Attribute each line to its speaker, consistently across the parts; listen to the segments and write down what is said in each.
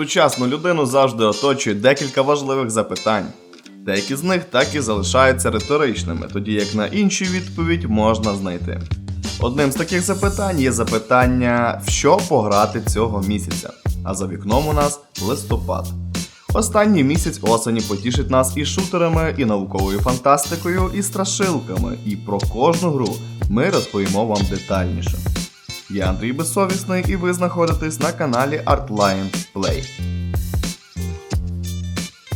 Speaker 1: Сучасну людину завжди оточує декілька важливих запитань. Деякі з них так і залишаються риторичними, тоді як на інші відповідь можна знайти. Одним з таких запитань є запитання, в що пограти цього місяця. А за вікном у нас листопад. Останній місяць осені потішить нас і шутерами, і науковою фантастикою, і страшилками. І про кожну гру ми розповімо вам детальніше. Я Андрій Безсовісний, і ви знаходитесь на каналі Artline Play.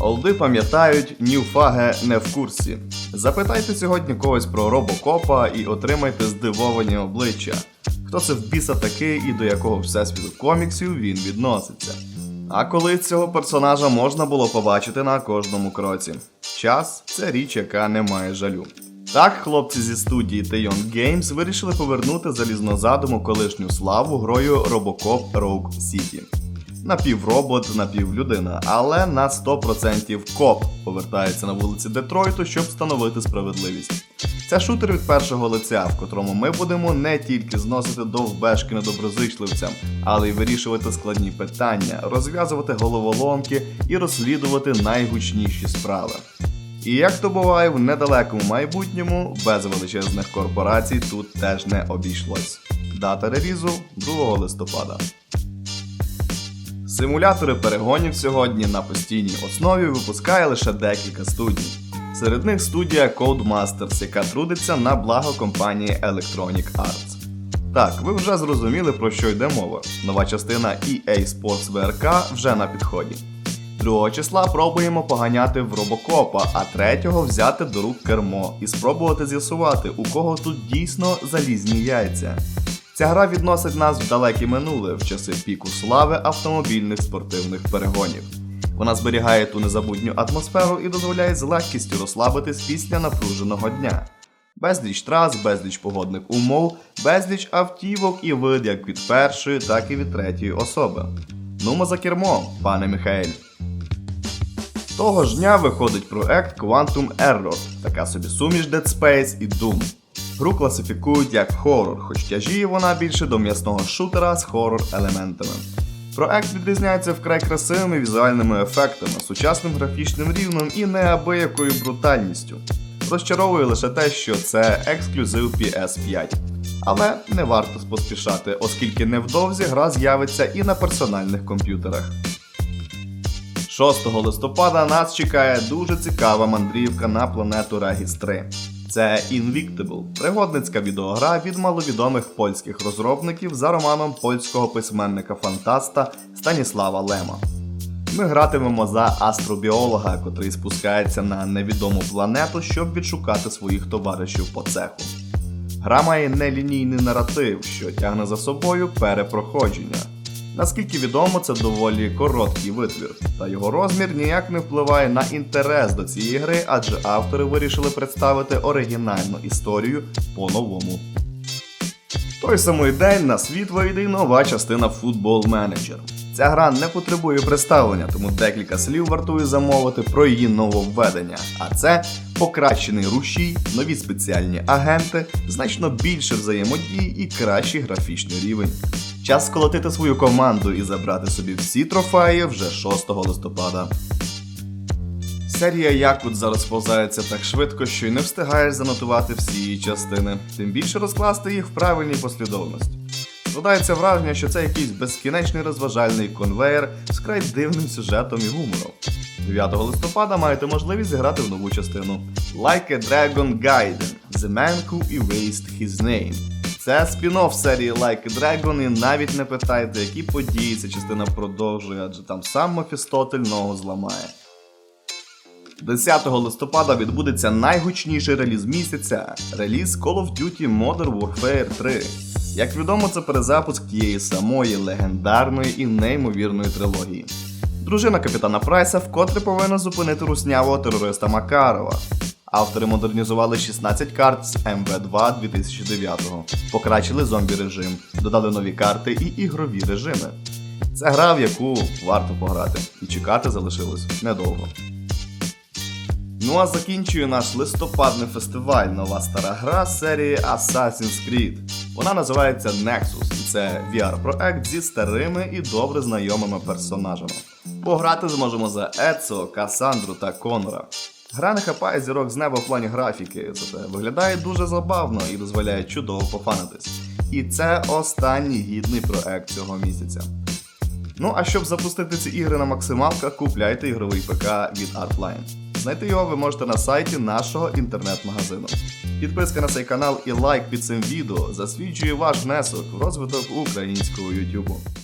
Speaker 1: Олди пам'ятають, ньюфаге не в курсі. Запитайте сьогодні когось про робокопа і отримайте здивовані обличчя. Хто це в біса такий і до якого всесвіту коміксів він відноситься. А коли цього персонажа можна було побачити на кожному кроці. Час це річ, яка не має жалю. Так, хлопці зі студії Teyon Games вирішили повернути залізнозадому колишню славу грою Robocop Rogue City. Напівробот, напівлюдина, але на 100% коп повертається на вулиці Детройту, щоб встановити справедливість. Це шутер від першого лиця, в котрому ми будемо не тільки зносити довбешки недоброзичливцям, але й вирішувати складні питання, розв'язувати головоломки і розслідувати найгучніші справи. І як то буває в недалекому майбутньому, без величезних корпорацій тут теж не обійшлось. Дата релізу 2 листопада. Симулятори перегонів сьогодні на постійній основі випускає лише декілька студій. Серед них студія Codemasters, яка трудиться на благо компанії Electronic Arts. Так, ви вже зрозуміли про що йде мова. Нова частина EA Sports VRK вже на підході. 2 числа пробуємо поганяти в робокопа, а 3 взяти до рук кермо і спробувати з'ясувати, у кого тут дійсно залізні яйця. Ця гра відносить нас в далеке минуле в часи піку слави автомобільних спортивних перегонів. Вона зберігає ту незабутню атмосферу і дозволяє з легкістю розслабитись після напруженого дня. Безліч трас, безліч погодних умов, безліч автівок і вид як від першої, так і від третьої особи. Нумо за кермо, пане Михаель. Того ж дня виходить проект Quantum Error, така собі суміш Dead Space і Doom. Гру класифікують як хорор, хоч тяжіє вона більше до м'ясного шутера з хорор-елементами. Проект відрізняється вкрай красивими візуальними ефектами, сучасним графічним рівнем і неабиякою брутальністю. Розчаровує лише те, що це ексклюзив PS5. Але не варто поспішати, оскільки невдовзі гра з'явиться і на персональних комп'ютерах. 6 листопада нас чекає дуже цікава мандрівка на планету Regis 3. Це Invictable, пригодницька відеогра від маловідомих польських розробників за романом польського письменника-фантаста Станіслава Лема. Ми гратимемо за астробіолога, котрий спускається на невідому планету, щоб відшукати своїх товаришів по цеху. Гра має нелінійний наратив, що тягне за собою перепроходження. Наскільки відомо, це доволі короткий витвір, та його розмір ніяк не впливає на інтерес до цієї гри, адже автори вирішили представити оригінальну історію по-новому. Той самий день на світ вийде й нова частина Football Manager. Ця гра не потребує представлення, тому декілька слів вартує замовити про її нововведення. А це покращений рушій, нові спеціальні агенти, значно більше взаємодії і кращий графічний рівень. Час сколотити свою команду і забрати собі всі трофеї вже 6 листопада. Серія Якут зараз повзається так швидко, що й не встигаєш занотувати всі її частини, тим більше розкласти їх в правильній послідовності. Складається враження, що це якийсь безкінечний розважальний конвейер з край дивним сюжетом і гумором. 9 листопада маєте можливість зіграти в нову частину Like a Dragon Gaiden The Man Who Erased His Name. Це спін-офф серії Like a Dragon, і навіть не питайте, які події ця частина продовжує, адже там сам Мефістотель ногу зламає. 10 листопада відбудеться найгучніший реліз місяця реліз Call of Duty Modern Warfare 3. Як відомо, це перезапуск тієї самої легендарної і неймовірної трилогії. Дружина капітана Прайса вкотре повинна зупинити руснявого терориста Макарова. Автори модернізували 16 карт з МВ2 2009-го, покращили зомбі режим, додали нові карти і ігрові режими. Це гра, в яку варто пограти, і чекати залишилось недовго. Ну а закінчує наш листопадний фестиваль нова стара гра серії Assassin's Creed. Вона називається Nexus, і це VR-проект зі старими і добре знайомими персонажами. Пограти зможемо за Ецо, Касандру та Конора. Гра не хапає зірок з неба в плані графіки, зате виглядає дуже забавно і дозволяє чудово пофанитись. І це останній гідний проект цього місяця. Ну а щоб запустити ці ігри на максималках, купляйте ігровий ПК від Artline. Знайти його ви можете на сайті нашого інтернет-магазину. Підписка на цей канал і лайк під цим відео засвідчує ваш внесок в розвиток українського YouTube.